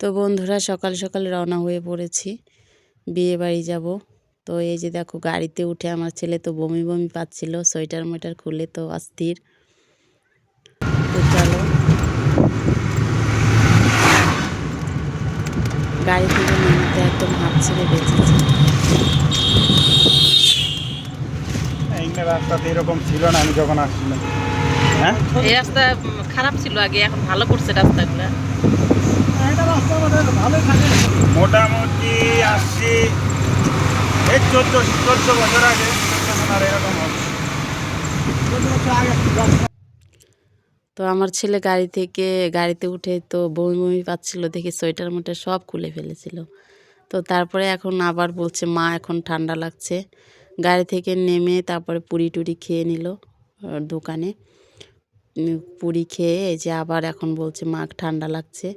তো বন্ধুরা সকাল সকাল রওনা হয়ে পড়েছি। বিয়ে বাড়ি যাব। তো এই যে দেখো গাড়িতে উঠে আমার ছেলে তো বমি বমি পাচ্ছিল সোয়েটার মোয়েটার খুলে তো অস্থির। তো চলো। গাড়ি থেকে নেমে একদম হাত ছেড়ে বেঁচেছি। রাস্তাতে এরকম ছিল না আমি যখন আসছিলাম। হ্যাঁ? এই রাস্তা খারাপ ছিল আগে এখন ভালো করছে রাস্তাগুলো। মোটামুটি আসছি। এই চোদ্দ চোদ্দ বছর আগে। এরকম তো আমার ছেলে গাড়ি থেকে, গাড়িতে উঠে তো বমি বমি পাচ্ছিল, দেখে সোয়েটার মোটার সব খুলে ফেলেছিল। তো তারপরে এখন আবার বলছে, মা, এখন ঠান্ডা লাগছে। গাড়ি থেকে নেমে তারপরে পুরি টুরি খেয়ে নিল দোকানে। পুরি খেয়ে যে আবার এখন বলছে, মা, ঠান্ডা লাগছে।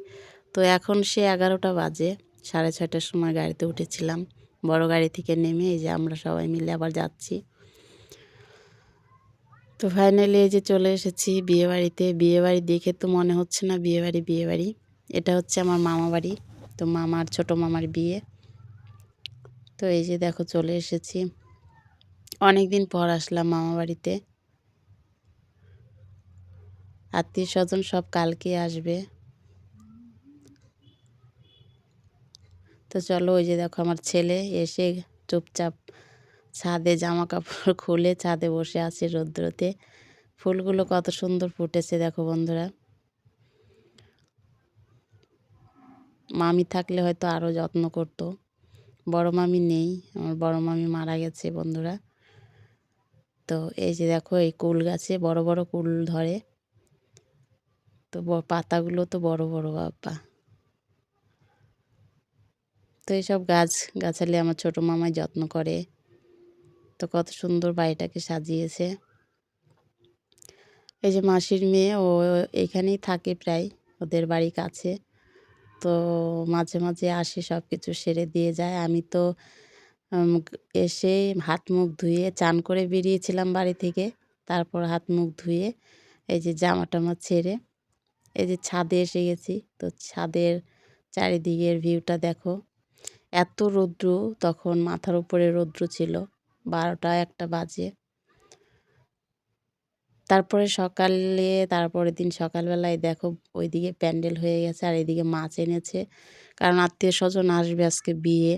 তো এখন সে এগারোটা বাজে, সাড়ে ছয়টার সময় গাড়িতে উঠেছিলাম। বড় গাড়ি থেকে নেমে এই যে আমরা সবাই মিলে আবার যাচ্ছি। তো ফাইনালি এই যে চলে এসেছি বিয়েবাড়িতে। বিয়েবাড়ি দেখে তো মনে হচ্ছে না বিয়েবাড়ি বিয়েবাড়ি। এটা হচ্ছে আমার মামা বাড়ি, তো মামার ছোট মামার বিয়ে। তো এই যে দেখো চলে এসেছি। অনেক দিন পর আসলাম মামা বাড়িতে। আত্মীয় স্বজন সব কালকে আসবে। তো চলো ওই যে দেখো আমার ছেলে এসে চুপচাপ ছাদে জামা কাপড় খুলে ছাদে বসে আছে রৌদ্রতে। ফুলগুলো কত সুন্দর ফুটেছে দেখো বন্ধুরা। মামি থাকলে হয়তো আরও যত্ন করতো। বড় মামি নেই, আমার বড় মামি মারা গেছে বন্ধুরা। তো এই যে দেখো এই কুল গাছে বড় বড় কুল ধরে। তো পাতাগুলো তো বড় বড় বাবা। তো এইসব গাছ, গাছালি আমার ছোট মামাই যত্ন করে। তো কত সুন্দর বাড়িটাকে সাজিয়েছে। এই যে মাসির মেয়ে, ও এখানেই থাকে প্রায়, ওদের বাড়ি কাছে। তো মাঝে মাঝে আসে সব কিছু সেরে দিয়ে যায়। আমি তো এসে হাত মুখ ধুয়ে চান করে বেরিয়েছিলাম বাড়ি থেকে। তারপর হাত মুখ ধুয়ে এই যে জামা টামা ছেড়ে এই যে ছাদে এসে গেছি। তো ছাদের চারিদিকের ভিউটা দেখো। এত রৌদ্র তখন মাথার উপরে রৌদ্র ছিল, বারোটা একটা বাজে। তারপরে সকালে, তারপরের দিন সকালবেলায় দেখো ওইদিকে প্যান্ডেল হয়ে গেছে আর এদিকে মাছ এনেছে। কারণ আত্মীয় স্বজন আসবে আজকে বিয়ে।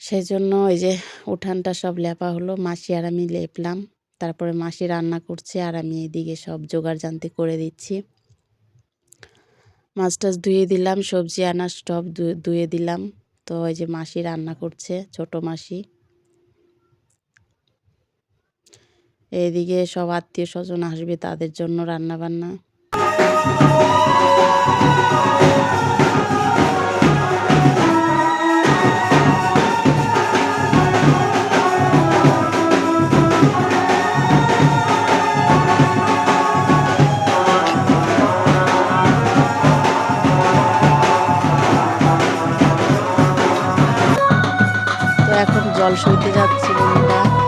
সেই জন্য ওই যে উঠানটা সব লেপা হলো, মাসি আর আমি লেপলাম। তারপরে মাসি রান্না করছে আর আমি এদিকে সব জোগাড় জানতে করে দিচ্ছি। মাছ টাছ ধুয়ে দিলাম, সবজি আনার স্টপ ধুয়ে দিলাম। তো ওই যে মাসি রান্না করছে, ছোট মাসি। এইদিকে সব আত্মীয় স্বজন আসবে তাদের জন্য রান্না বান্না জল সইতে যাচ্ছি বন্ধুরা।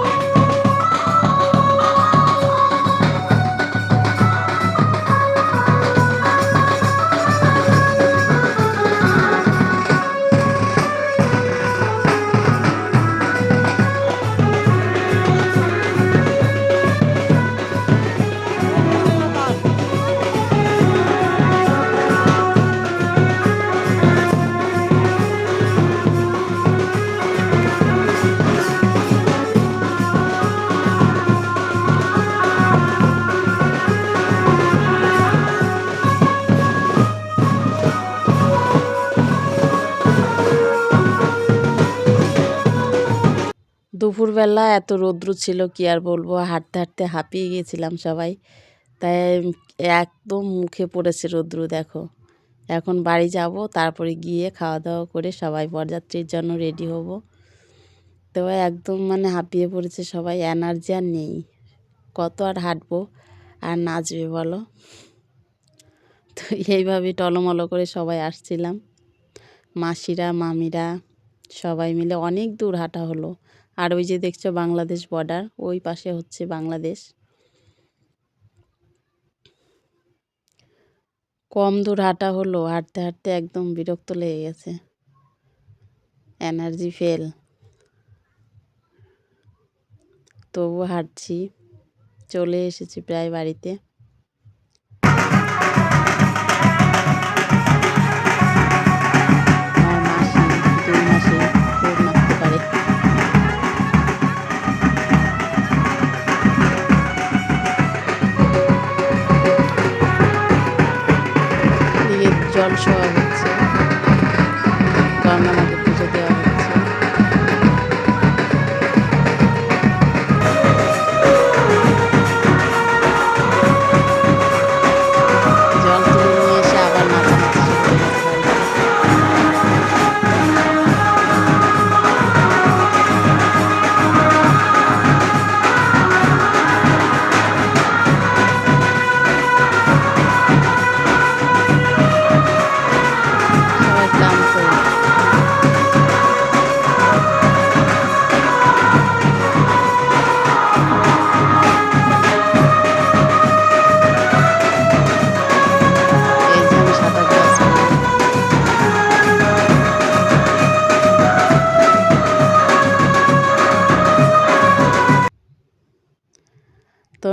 দুপুরবেলা এত রৌদ্র ছিল, কি আর বলব? হাঁটতে হাঁটতে হাঁপিয়ে গিয়েছিলাম সবাই। তাই একদম মুখে পড়েছে রৌদ্র, দেখো। এখন বাড়ি যাব, তারপরে গিয়ে খাওয়া দাওয়া করে সবাই বরযাত্রীর জন্য রেডি হব। তো একদম মানে হাঁপিয়ে পড়েছে সবাই এনার্জি আর নেই। কত আর হাঁটবো আর নাচবে বলো? তো এইভাবে টলমলো করে সবাই আসছিলাম। মাসিরা, মামিরা সবাই মিলে অনেক দূর হাঁটা হলো। আর ওই যে দেখছ বাংলাদেশ বর্ডার ওই পাশে হচ্ছে বাংলাদেশ। কম দূর হাঁটা হলো, হাঁটতে হাঁটতে একদম বিরক্ত লেগে গেছে। এনার্জি ফেল তবু হাঁটছি, চলে এসেছি প্রায় বাড়িতে।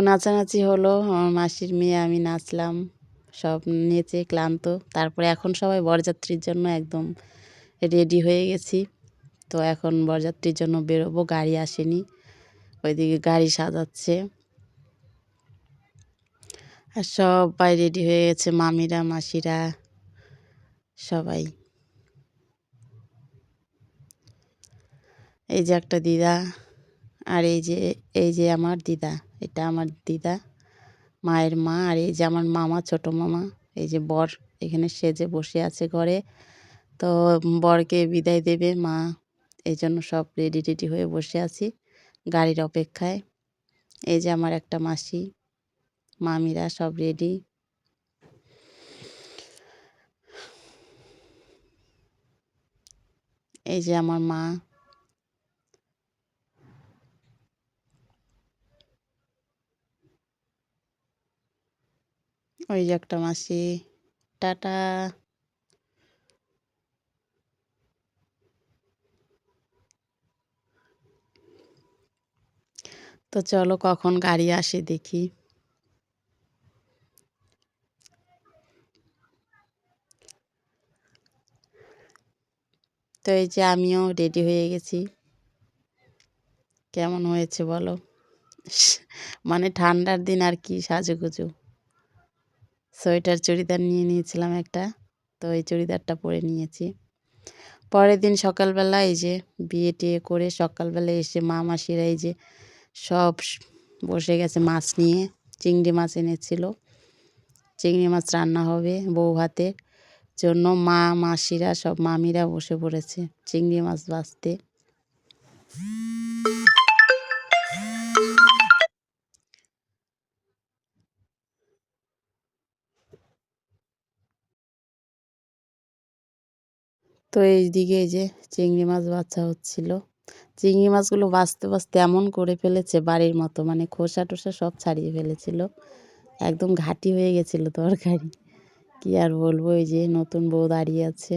নাচানাচি হলো। আমার মাসির মেয়ে, আমি নাচলাম। সব নেচে ক্লান্ত। তারপরে এখন সবাই বরযাত্রীর জন্য একদম রেডি হয়ে গেছি। তো এখন বরযাত্রীর জন্য বেরোবো। গাড়ি আসেনি। ওইদিকে গাড়ি সাজাচ্ছে। আর সবাই রেডি হয়ে গেছে। মামিরা, মাসিরা, সবাই। এই যে একটা দিদা। আর এই যে এই যে আমার দিদা, এটা আমার দিদা, মায়ের মা, আর এই যে আমার মামা, ছোট মামা, এই যে বর, এখানে সেজে বসে আছে ঘরে। তো বরকে বিদায় দেবে মা, এই জন্য সব রেডি রেডি হয়ে বসে আছি গাড়ির অপেক্ষায়। এই যে আমার একটা মাসি, মামিরা সব রেডি এই যে আমার মা ওই যে একটা মাসি। টাটা। তো চলো কখন গাড়ি আসে দেখি। তো এই যে আমিও রেডি হয়ে গেছি। কেমন হয়েছে বলো? মানে ঠান্ডার দিন আর কি সাজুগুজু। সোয়েটার চুড়িদার নিয়ে নিয়েছিলাম একটা, তো এই চুড়িদারটা পরে নিয়েছি। পরের দিন সকালবেলা এই যে বিয়ে টিয়ে করে সকালবেলা এসে মা মাসিরা এই যে সব বসে গেছে মাছ নিয়ে, চিংড়ি মাছ এনেছিল। চিংড়ি মাছ রান্না হবে বউ ভাতের জন্য মা মাসিরা সব মামিরা বসে পড়েছে চিংড়ি মাছ ভাজতে। তো এইদিকে এই যে চিংড়ি মাছ বাচ্চা হচ্ছিল। চিংড়ি মাছগুলো বাঁচতে বাছতে এমন করে ফেলেছে বাড়ির মতো মানে খোসা টোসা সব ছাড়িয়ে ফেলেছিল। একদম ঘাটি হয়ে গেছিল তরকারি। কি আর বলব, এই যে নতুন বউ দাঁড়িয়ে আছে।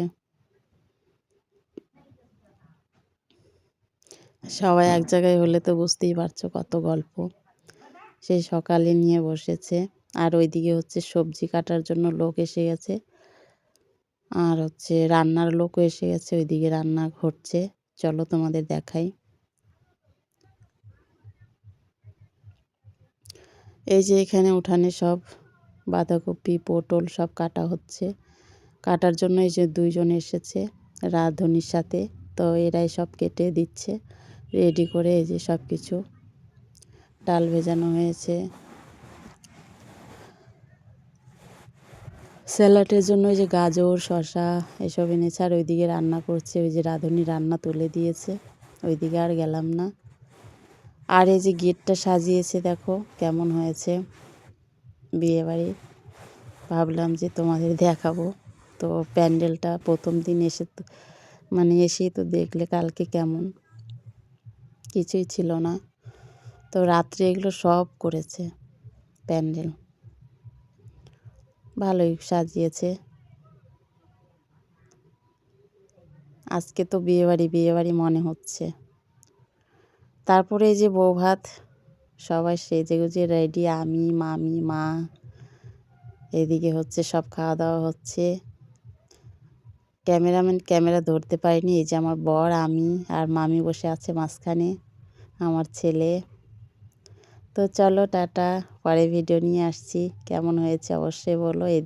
সবাই এক জায়গায় হলে তো বুঝতেই পারছ কত গল্প। সেই সকালে নিয়ে বসেছে, আর ওইদিকে হচ্ছে সবজি কাটার জন্য লোক এসে গেছে। আর হচ্ছে রান্নার লোকও এসে গেছে, ওইদিকে রান্না ঘটছে। চলো তোমাদের দেখাই। এই যে এখানে উঠানে সব বাঁধাকপি, পটল সব কাটা হচ্ছে। কাটার জন্য এই যে দুইজন এসেছে রাঁধুনির সাথে, তো এরাই সব কেটে দিচ্ছে। রেডি করে এই যে সব কিছু ডাল ভেজানো হয়েছে। স্যালাডের জন্য ওই যে গাজর শশা এসব এনেছে, আর ওইদিকে রান্না করছে, ওই যে রাঁধুনি রান্না তুলে দিয়েছে, ওইদিকে আর গেলাম না। আর এই যে গেটটা সাজিয়েছে, দেখো কেমন হয়েছে বিয়েবাড়ি। ভাবলাম যে তোমাদের দেখাবো। তো প্যান্ডেলটা প্রথম দিন এসে তো মানে এসেই তো দেখলে কালকে কেমন। কিছুই ছিল না। তো রাত্রে এগুলো সব করেছে প্যান্ডেল। ভালোই সাজিয়েছে। আজকে তো বিয়েবাড়ি বিয়েবাড়ি মনে হচ্ছে। তারপরে এই যে বউ ভাত, সবাই সেজে গুজে রেডি আমি, মামি, মা, এদিকে হচ্ছে সব খাওয়া দাওয়া হচ্ছে। ক্যামেরাম্যান ক্যামেরা ধরতে পারিনি, এই যে আমার বর, আমি আর মামি বসে আছে মাঝখানে, আমার ছেলে। তো চলো টাটা পরে ভিডিও নিয়ে আসছি। কেমন হয়েছে অবশ্যই বলো এই